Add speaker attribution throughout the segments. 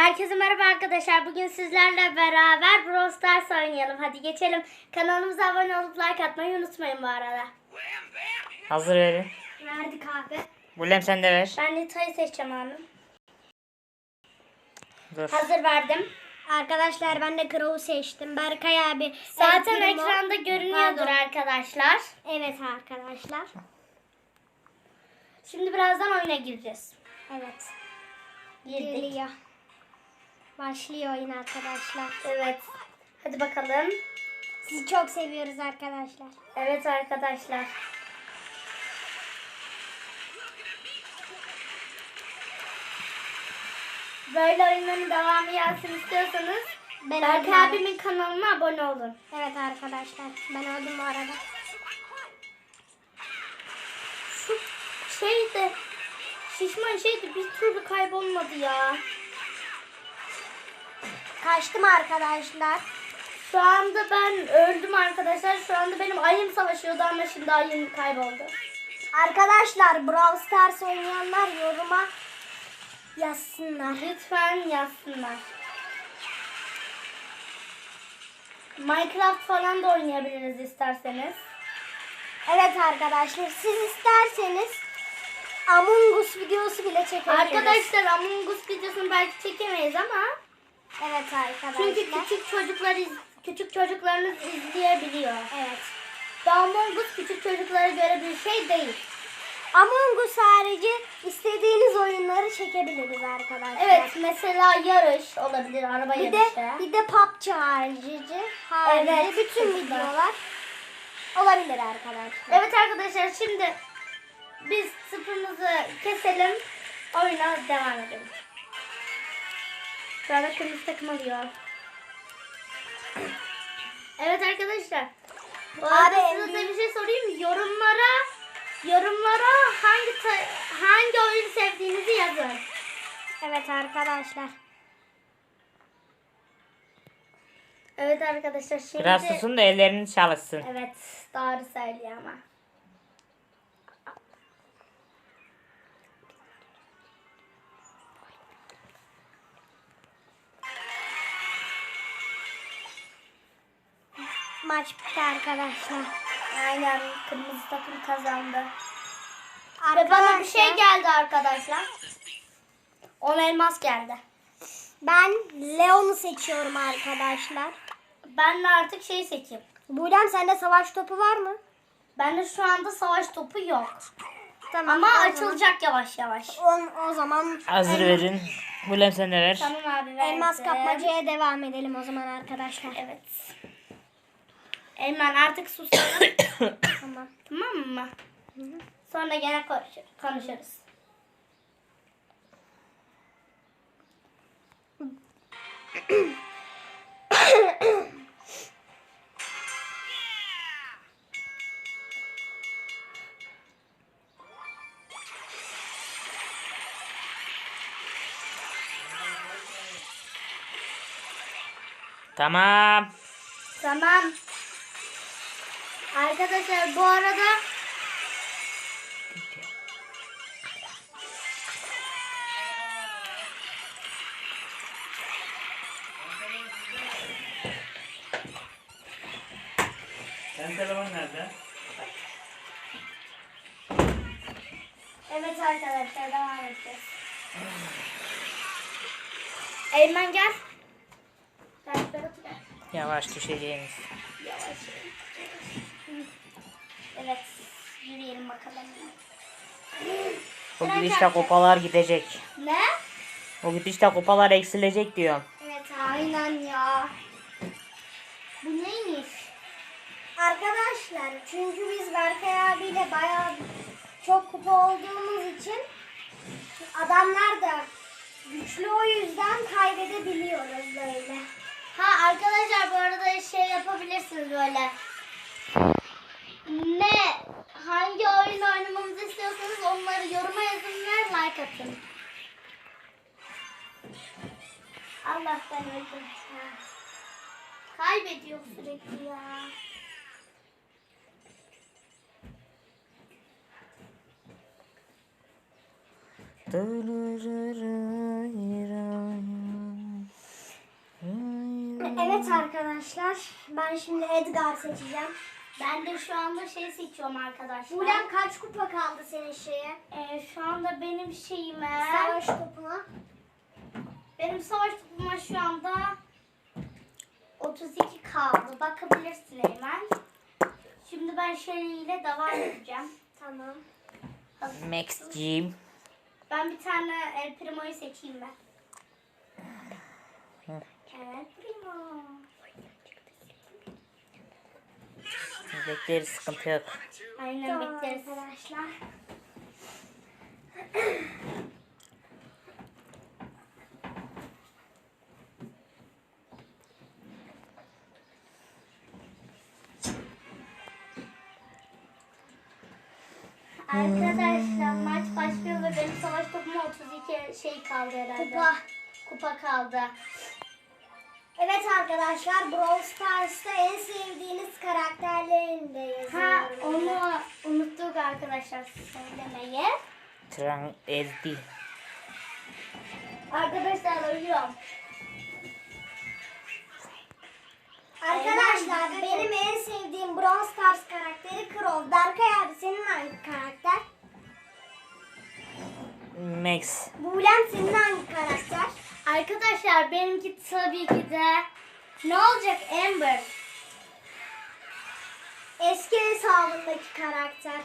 Speaker 1: Herkese merhaba arkadaşlar. Bugün sizlerle beraber Brawl Stars oynayalım. Hadi geçelim. Kanalımıza abone olup like atmayı unutmayın bu arada.
Speaker 2: Hazır verin.
Speaker 1: Verdik abi.
Speaker 2: Bulem sen de ver.
Speaker 1: Ben Lita'yı seçeceğim abi.
Speaker 2: Dur.
Speaker 1: Hazır verdim.
Speaker 3: Arkadaşlar ben de Crow'u seçtim. Berkay abi.
Speaker 1: Zaten
Speaker 3: El
Speaker 1: ekranda görünüyordur
Speaker 3: Pardon.
Speaker 1: arkadaşlar.
Speaker 3: Evet arkadaşlar.
Speaker 1: Şimdi birazdan oyuna gireceğiz.
Speaker 3: Evet.
Speaker 1: Girdik.
Speaker 3: Geliyor. Başlıyor oyun arkadaşlar.
Speaker 1: Evet. Hadi bakalım.
Speaker 3: Sizi çok seviyoruz arkadaşlar.
Speaker 1: Evet arkadaşlar. Böyle oyunların devamı gelsin istiyorsanız
Speaker 3: Ben öldüm
Speaker 1: abimin kanalına abone olun.
Speaker 3: Evet arkadaşlar. Ben öldüm bu arada.
Speaker 1: Şu şey de şişman şey de bir türlü kaybolmadı ya.
Speaker 3: Kaçtım arkadaşlar.
Speaker 1: Şu anda ben öldüm arkadaşlar. Şu anda benim ayım savaşıyordu ama şimdi ayım kayboldu.
Speaker 3: Arkadaşlar Brawl Stars oynayanlar yoruma yazsınlar.
Speaker 1: Lütfen yazsınlar. Minecraft falan da oynayabiliriz isterseniz.
Speaker 3: Evet arkadaşlar siz isterseniz Among Us videosu bile çekebiliriz.
Speaker 1: Arkadaşlar Among Us videosunu belki çekemeyiz ama
Speaker 3: Evet arkadaşlar.
Speaker 1: çünkü küçük çocuklar iz, küçük çocuklarınız izleyebiliyor.
Speaker 3: Evet.
Speaker 1: Ve Among Us küçük çocuklara göre bir şey değil.
Speaker 3: Among Us harici istediğiniz oyunları çekebiliriz arkadaşlar.
Speaker 1: Evet mesela yarış olabilir araba
Speaker 3: Bir de
Speaker 1: yarışı.
Speaker 3: bir de PUBG harici, harici
Speaker 1: Evet,
Speaker 3: bütün
Speaker 1: çocuklar.
Speaker 3: videolar olabilir arkadaşlar.
Speaker 1: Evet arkadaşlar şimdi biz sıfırımızı keselim. Oyuna devam edelim. Şu anda kırmızı takım alıyor. Evet arkadaşlar. Bu arada
Speaker 3: Abi,
Speaker 1: size de bir şey sorayım mı? Yorumlara yorumlara hangi hangi oyun sevdiğinizi yazın.
Speaker 3: Evet arkadaşlar.
Speaker 1: Evet arkadaşlar şimdi
Speaker 2: Biraz susun da elleriniz çalışsın.
Speaker 1: Evet doğru söylüyor ama.
Speaker 3: Maç bitti arkadaşlar.
Speaker 1: Aynen kırmızı takım kazandı. Ve
Speaker 3: Arkadaşlar
Speaker 1: bana bir şey geldi arkadaşlar. 10 elmas geldi.
Speaker 3: ben Leon'u seçiyorum arkadaşlar.
Speaker 1: Ben de artık şey seçeyim.
Speaker 3: Buylem sende savaş topu var mı?
Speaker 1: Bende şu anda savaş topu yok.
Speaker 3: Tamam.
Speaker 1: Ama
Speaker 3: o zaman-
Speaker 1: açılacak yavaş yavaş.
Speaker 3: On, o zaman
Speaker 2: Hazır verin. Bulem sen de ver.
Speaker 1: Tamam abi verdim.
Speaker 3: elmas kapmacaya devam edelim o zaman arkadaşlar.
Speaker 1: Evet. Eymen artık susalım.
Speaker 3: Tamam.
Speaker 1: tamam mı? Sonra gene konuşur, konuşuruz.
Speaker 2: Tamam.
Speaker 1: Tamam. Arkadaşlar bu arada
Speaker 2: Sen telefon nerede?
Speaker 1: Evet arkadaşlar devam edeceğiz. Eymen gel.
Speaker 2: Yavaş düşeceğiniz.
Speaker 1: Yavaş. Evet. Yürüyelim bakalım.
Speaker 2: O gidişte kupalar gidecek.
Speaker 1: Ne?
Speaker 2: O gidişte kupalar eksilecek diyorum.
Speaker 1: Evet aynen ya. Bu neymiş?
Speaker 3: Arkadaşlar çünkü biz Berkay abiyle bayağı çok kupa olduğumuz için adamlar da güçlü o yüzden kaybedebiliyoruz böyle.
Speaker 1: Ha arkadaşlar bu arada şey yapabilirsiniz böyle. Ne? Hangi oyun oynamamızı istiyorsanız onları yoruma yazın ve like atın. Allah ben öldüm. Kaybediyor sürekli ya.
Speaker 3: Evet arkadaşlar. Ben şimdi Edgar seçeceğim.
Speaker 1: Ben de şu anda şey seçiyorum arkadaşlar.
Speaker 3: Bulem kaç kupa kaldı senin şeye?
Speaker 1: Ee, şu anda benim şeyime...
Speaker 3: Savaş topuna.
Speaker 1: Benim savaş topuma şu anda 32 kaldı. Bakabilirsin hemen. Şimdi ben şeyle devam edeceğim.
Speaker 3: Tamam.
Speaker 2: Max'ciğim.
Speaker 1: Ben bir tane El Primo'yu seçeyim ben. El Primo.
Speaker 2: Bekleriz sıkıntı yok.
Speaker 1: Aynen bekleriz.
Speaker 3: arkadaşlar.
Speaker 1: Arkadaşlar maç başlıyor ve benim savaş topuma 32 şey kaldı herhalde.
Speaker 3: Kupa.
Speaker 1: Kupa kaldı.
Speaker 3: Arkadaşlar Brawl Stars'ta en sevdiğiniz karakterlerini de
Speaker 1: Ha onu unuttuk arkadaşlar söylemeyi.
Speaker 2: Tren ezdi.
Speaker 1: Arkadaşlar uyuyorum.
Speaker 3: Arkadaşlar benim en sevdiğim Brawl Stars karakteri Crow. Berkay abi senin hangi karakter?
Speaker 2: Max.
Speaker 3: Bulem senin hangi karakter?
Speaker 1: Arkadaşlar benimki tabii ki de ne olacak Amber?
Speaker 3: Eski hesabındaki karakter.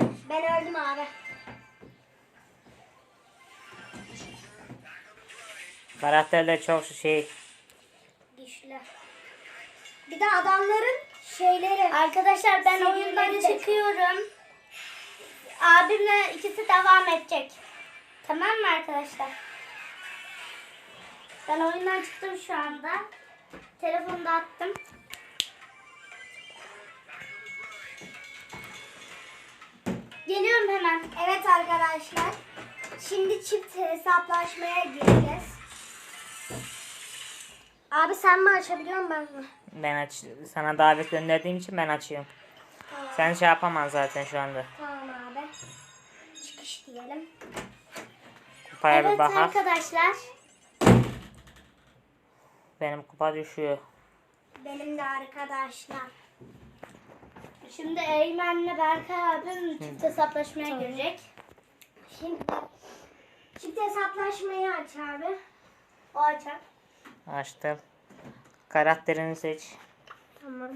Speaker 3: Ben öldüm abi.
Speaker 2: Karakterler çok şey.
Speaker 3: Güçlü. Bir de adamların şeyleri.
Speaker 1: Arkadaşlar ben oyundan çıkıyorum. Abimle ikisi devam edecek. Tamam mı arkadaşlar? Ben oyundan çıktım şu anda. Telefonu da attım. Geliyorum hemen.
Speaker 3: Evet arkadaşlar. Şimdi çift hesaplaşmaya gireceğiz. Abi sen mi açabiliyorsun ben mi?
Speaker 2: Ben aç sana davet gönderdiğim için ben açıyorum.
Speaker 3: Tamam.
Speaker 2: Sen şey yapamam zaten şu anda.
Speaker 3: Tamam abi. Çıkış diyelim.
Speaker 2: Kupaya bir
Speaker 1: Evet
Speaker 2: bakar.
Speaker 1: arkadaşlar.
Speaker 2: Benim kupa düşüyor.
Speaker 3: Benim de arkadaşlar.
Speaker 1: Şimdi Eymen'le Berkay abim çift hesaplaşmaya girecek.
Speaker 3: Şimdi çift hesaplaşmayı aç abi.
Speaker 1: O açar.
Speaker 2: Açtım. Karakterini seç.
Speaker 3: Tamam.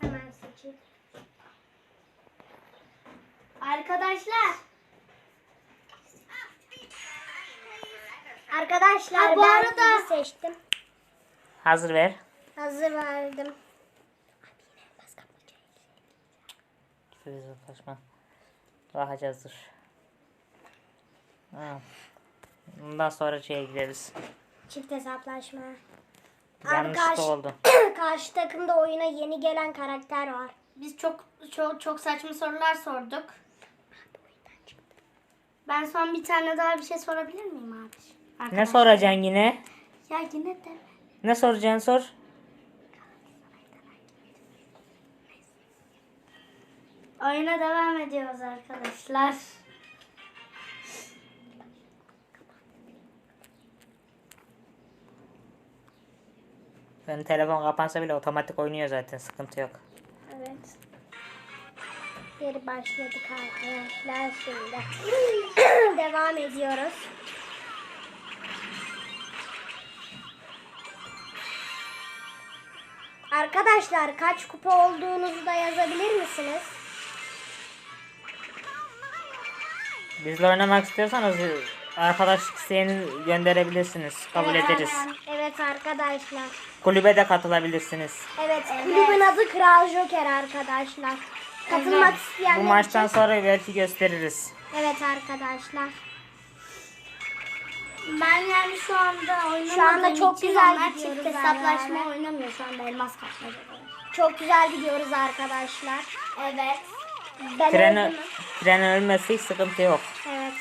Speaker 3: Hemen seçeyim.
Speaker 1: Arkadaşlar.
Speaker 3: Arkadaşlar
Speaker 1: Ha, bu
Speaker 3: ben
Speaker 1: arada-
Speaker 3: seçtim.
Speaker 2: Hazır ver.
Speaker 3: Hazır verdim.
Speaker 2: Sözü kaçma. Rahatça hazır. Ha. Bundan sonra şeye gideriz.
Speaker 3: Çift hesaplaşma.
Speaker 2: Yanlışlıkla
Speaker 3: karşı-
Speaker 2: oldu.
Speaker 3: Karşı takımda oyuna yeni gelen karakter var.
Speaker 1: Biz çok çok çok saçma sorular sorduk. Ben son bir tane daha bir şey sorabilir miyim abi?
Speaker 2: Ne
Speaker 1: Arkadaşlar.
Speaker 2: soracaksın yine?
Speaker 1: Ya yine de.
Speaker 2: Ne soracaksın sor.
Speaker 1: Oyuna devam ediyoruz arkadaşlar.
Speaker 2: Benim telefon kapansa bile otomatik oynuyor zaten sıkıntı yok.
Speaker 3: Evet. Geri başladık arkadaşlar şimdi. Devam ediyoruz. Arkadaşlar kaç kupa olduğunuzu da yazabilir misiniz?
Speaker 2: Bizle oynamak istiyorsanız arkadaşlık isteğini gönderebilirsiniz. Kabul
Speaker 3: Evet,
Speaker 2: ederiz.
Speaker 3: Evet arkadaşlar.
Speaker 2: Kulübe de katılabilirsiniz.
Speaker 3: Evet, kulübün adı Kral Joker arkadaşlar. Katılmak isteyenler
Speaker 2: Bu maçtan
Speaker 3: için-
Speaker 2: sonra belki gösteririz.
Speaker 3: Evet arkadaşlar.
Speaker 1: Ben yani şu anda oynamadığım
Speaker 3: Şu anda çok güzel gidiyoruz
Speaker 1: çift hesaplaşma
Speaker 3: beraber.
Speaker 1: oynamıyor şu anda elmas kapmaca.
Speaker 3: Çok güzel gidiyoruz arkadaşlar.
Speaker 1: Evet.
Speaker 3: Ben
Speaker 2: Tren,
Speaker 3: öldüm.
Speaker 2: tren ölmesi hiç sıkıntı yok.
Speaker 3: Evet.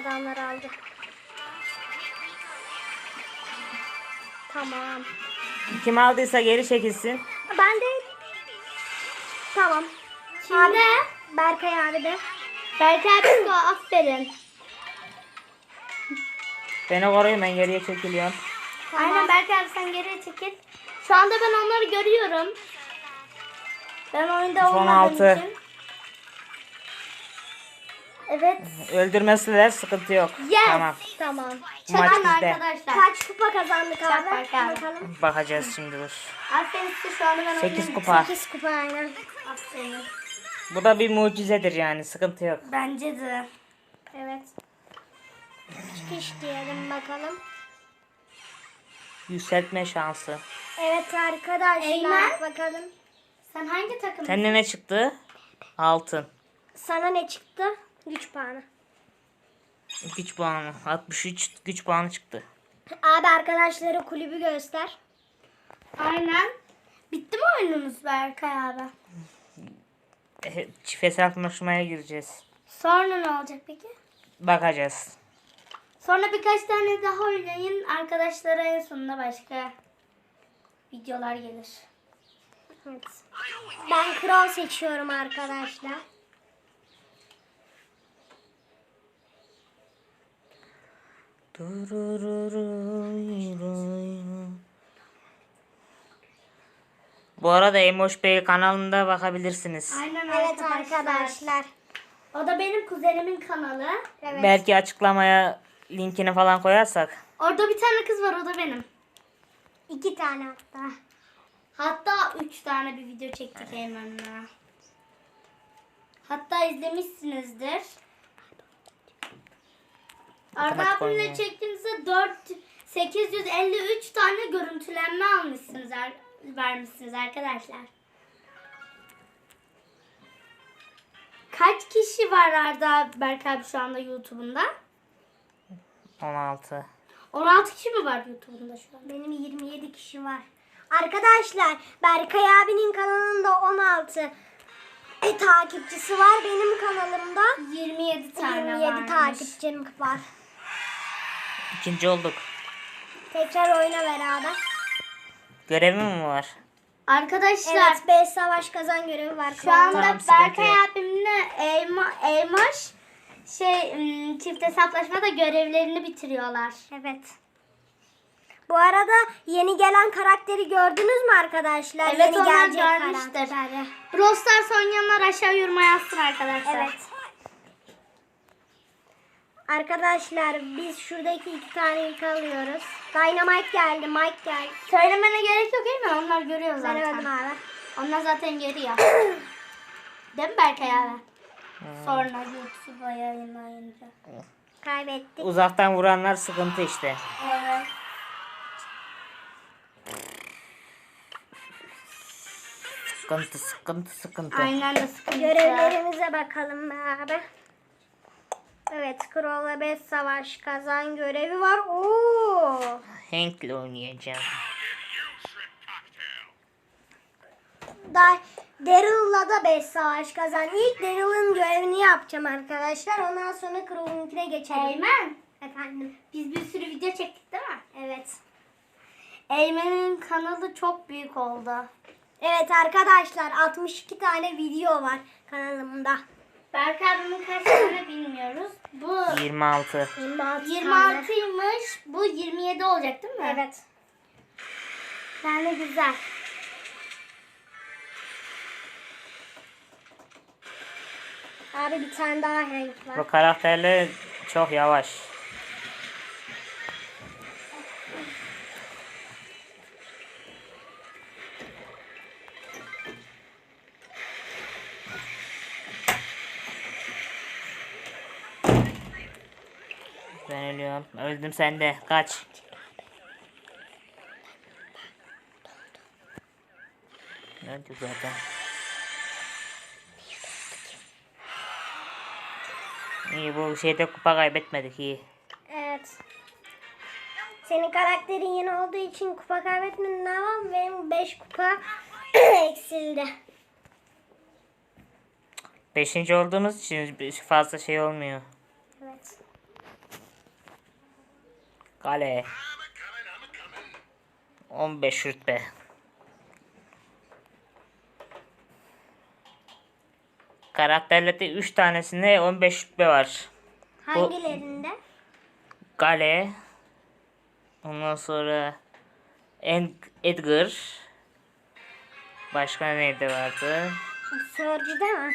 Speaker 3: Adamlar aldı. Tamam.
Speaker 2: Kim aldıysa geri çekilsin.
Speaker 3: Ben de Tamam.
Speaker 1: Kimde?
Speaker 3: Berkay abi de.
Speaker 1: Berkay Pisko aferin.
Speaker 2: Beni koruyun ben geriye çekiliyorum.
Speaker 1: Aynen Berkay abi sen geriye çekil. Şu anda ben onları görüyorum. Ben oyunda
Speaker 2: Son
Speaker 1: olmadığım
Speaker 2: altı.
Speaker 1: için. Evet.
Speaker 2: Öldürmesiler sıkıntı yok.
Speaker 1: Yes.
Speaker 2: Tamam.
Speaker 3: Tamam.
Speaker 2: Maç
Speaker 1: Çakın
Speaker 2: bizde.
Speaker 1: arkadaşlar.
Speaker 3: Kaç kupa kazandık
Speaker 1: Çak
Speaker 3: abi?
Speaker 1: bakalım.
Speaker 3: Bakalım.
Speaker 2: Bakacağız şimdi dur.
Speaker 1: Aferin size şu anda ben
Speaker 2: Sekiz
Speaker 1: oynuyorum.
Speaker 2: kupa.
Speaker 3: 8 kupa aynen.
Speaker 1: Aferin.
Speaker 2: Bu da bir mucizedir yani sıkıntı yok.
Speaker 1: Bence de.
Speaker 3: Evet. Çıkış diyelim bakalım.
Speaker 2: Yükseltme şansı.
Speaker 3: Evet arkadaşlar
Speaker 1: Eymen.
Speaker 3: bakalım.
Speaker 1: Sen hangi takım?
Speaker 2: Sende ne çıktı? Altın.
Speaker 3: Sana ne çıktı? Güç puanı.
Speaker 2: Güç puanı. 63 güç puanı çıktı.
Speaker 3: Abi arkadaşları kulübü göster.
Speaker 1: Aynen. Bitti mi oyununuz Berkay abi?
Speaker 2: Çift hesaplaşmaya gireceğiz.
Speaker 1: Sonra ne olacak peki?
Speaker 2: Bakacağız.
Speaker 1: Sonra birkaç tane daha oynayın. Arkadaşlara en sonunda başka videolar gelir.
Speaker 3: Evet. Ben kral seçiyorum arkadaşlar.
Speaker 2: Bu arada Emoş Bey kanalında bakabilirsiniz.
Speaker 1: Aynen
Speaker 3: Evet arkadaşlar.
Speaker 1: O da benim kuzenimin kanalı.
Speaker 3: Evet.
Speaker 2: Belki açıklamaya linkini falan koyarsak.
Speaker 1: Orada bir tane kız var o da benim.
Speaker 3: İki tane hatta.
Speaker 1: Hatta üç tane bir video çektik Eymen'le. Hatta izlemişsinizdir. Arda
Speaker 2: Otomatik
Speaker 1: abimle
Speaker 2: oynuyor.
Speaker 1: çektiğimizde 4 853 tane görüntülenme almışsınız ar- vermişsiniz arkadaşlar. Kaç kişi var Arda Berk abi şu anda YouTube'unda?
Speaker 2: 16.
Speaker 1: 16 kişi mi var YouTube'unda şu an?
Speaker 3: Benim 27 kişi var. Arkadaşlar Berkay abinin kanalında 16 e, takipçisi var. Benim kanalımda
Speaker 1: 27 tane
Speaker 3: 27
Speaker 1: varmış.
Speaker 3: takipçim var.
Speaker 2: İkinci olduk.
Speaker 3: Tekrar oyna beraber.
Speaker 2: Görevi mi var?
Speaker 1: Arkadaşlar
Speaker 3: Evet 5 savaş kazan görevi var.
Speaker 1: Şu anda
Speaker 2: Tamam, sıkıntı
Speaker 1: Berkay
Speaker 2: yok.
Speaker 1: abimle Elma, Elmaş şey ım, çift hesaplaşmada görevlerini bitiriyorlar.
Speaker 3: Evet. Bu arada yeni gelen karakteri gördünüz mü arkadaşlar?
Speaker 1: Evet,
Speaker 3: yeni
Speaker 1: onlar
Speaker 3: gelecek
Speaker 1: görmüştür.
Speaker 3: karakteri.
Speaker 1: Brawl Stars oynayanlar aşağı yoruma yazsın arkadaşlar.
Speaker 3: Evet. Arkadaşlar biz şuradaki iki tane ilk alıyoruz. Dynamite geldi, Mike geldi.
Speaker 1: Söylemene gerek yok değil mi? Onlar görüyor zaten.
Speaker 3: Veremedim abi.
Speaker 1: Onlar zaten görüyor. değil mi Berkay abi? Sonra YouTube'a yayınlayınca.
Speaker 3: Kaybettik.
Speaker 2: Uzaktan vuranlar sıkıntı işte.
Speaker 1: Evet.
Speaker 2: Sıkıntı sıkıntı sıkıntı.
Speaker 1: Aynen de sıkıntı.
Speaker 3: Görevlerimize bakalım be abi. Evet, Scroll'la 5 savaş kazan görevi var. Oo!
Speaker 2: Hank'le oynayacağım.
Speaker 3: Da Daryl'la da 5 savaş kazan. İlk Daryl'ın görevini yapacağım arkadaşlar. Ondan sonra Crow'unkine geçelim.
Speaker 1: Eymen.
Speaker 3: Efendim.
Speaker 1: Biz bir sürü video çektik değil mi?
Speaker 3: Evet.
Speaker 1: Eymen'in kanalı çok büyük oldu.
Speaker 3: Evet arkadaşlar 62 tane video var kanalımda.
Speaker 1: Berk abimin kaç tane bilmiyoruz. Bu
Speaker 2: 26.
Speaker 3: 26 tane.
Speaker 1: 26'ymış. Bu 27 olacak değil mi?
Speaker 3: Evet.
Speaker 1: Yani güzel.
Speaker 3: Abi bir tane daha Hank var.
Speaker 2: Bu karakterler çok yavaş. Öldüm sen de. Kaç. Öldü zaten. İyi bu şeyde kupa kaybetmedik iyi.
Speaker 3: Evet. Senin karakterin yeni olduğu için kupa kaybetmedin ama benim 5 kupa eksildi.
Speaker 2: Beşinci olduğunuz için fazla şey olmuyor.
Speaker 3: Evet.
Speaker 2: Kale. 15 rütbe. Karakterlerde 3 tanesinde 15 rütbe var.
Speaker 3: Hangilerinde?
Speaker 2: Gale, Ondan sonra Ed- Edgar. Başka neydi vardı?
Speaker 3: Sörcü değil mi?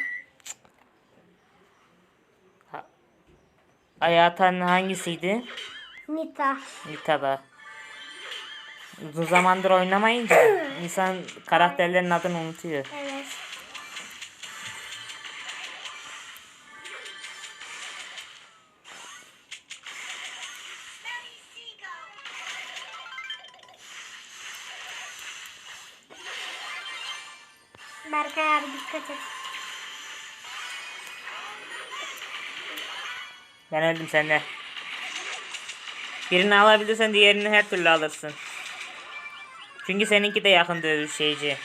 Speaker 2: Ayatan hangisiydi?
Speaker 3: Nita.
Speaker 2: Nita'da. Uzun zamandır oynamayınca insan karakterlerin adını unutuyor.
Speaker 3: Evet. Berkay abi dikkat et.
Speaker 2: Ben öldüm sende. Birini alabilirsen diğerini her türlü alırsın. Çünkü seninki de yakın dövüş şeyci.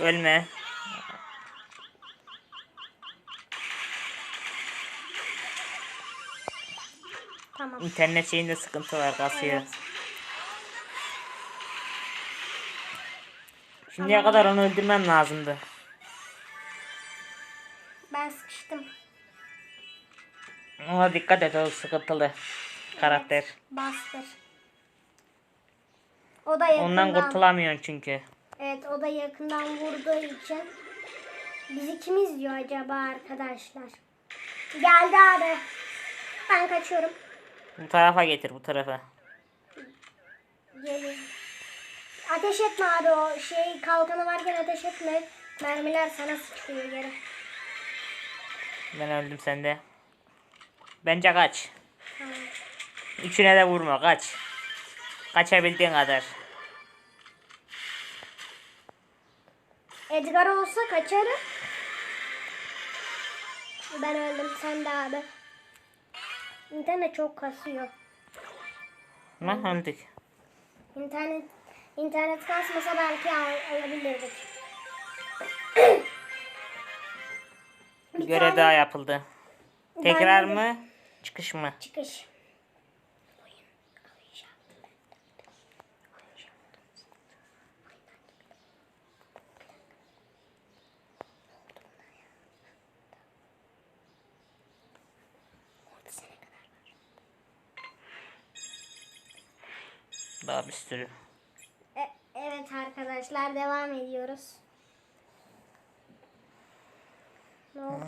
Speaker 2: Ölme.
Speaker 3: Tamam.
Speaker 2: İnternet şeyinde sıkıntı var kasıyor.
Speaker 3: Evet.
Speaker 2: Şimdiye kadar onu öldürmem lazımdı.
Speaker 3: Ben sıkıştım.
Speaker 2: Ona dikkat et o sıkıntılı karakter.
Speaker 3: Bastır. O da yakından.
Speaker 2: Ondan kurtulamıyorsun çünkü.
Speaker 3: Evet o da yakından vurduğu için. Bizi kim izliyor acaba arkadaşlar? Geldi abi. Ben kaçıyorum.
Speaker 2: Bu tarafa getir bu tarafa.
Speaker 3: Gelin. Ateş etme abi o şey kalkanı varken ateş etme. Mermiler sana sıçrıyor geri.
Speaker 2: Ben öldüm sende. Bence kaç.
Speaker 3: Tamam.
Speaker 2: Üçüne de vurma kaç. Kaçabildiğin kadar.
Speaker 3: Edgar olsa kaçarım. Ben öldüm sen de abi. İnternet çok kasıyor.
Speaker 2: Ama öldük.
Speaker 3: İnternet internet kasmasa belki al, alabilirdik. Bir
Speaker 2: Görev
Speaker 3: tane
Speaker 2: daha yapıldı. Tekrar
Speaker 3: Ben
Speaker 2: mı? Çıkış mı?
Speaker 3: Çıkış.
Speaker 2: Daha bir sürü.
Speaker 3: E- evet arkadaşlar devam ediyoruz. Ne oldu?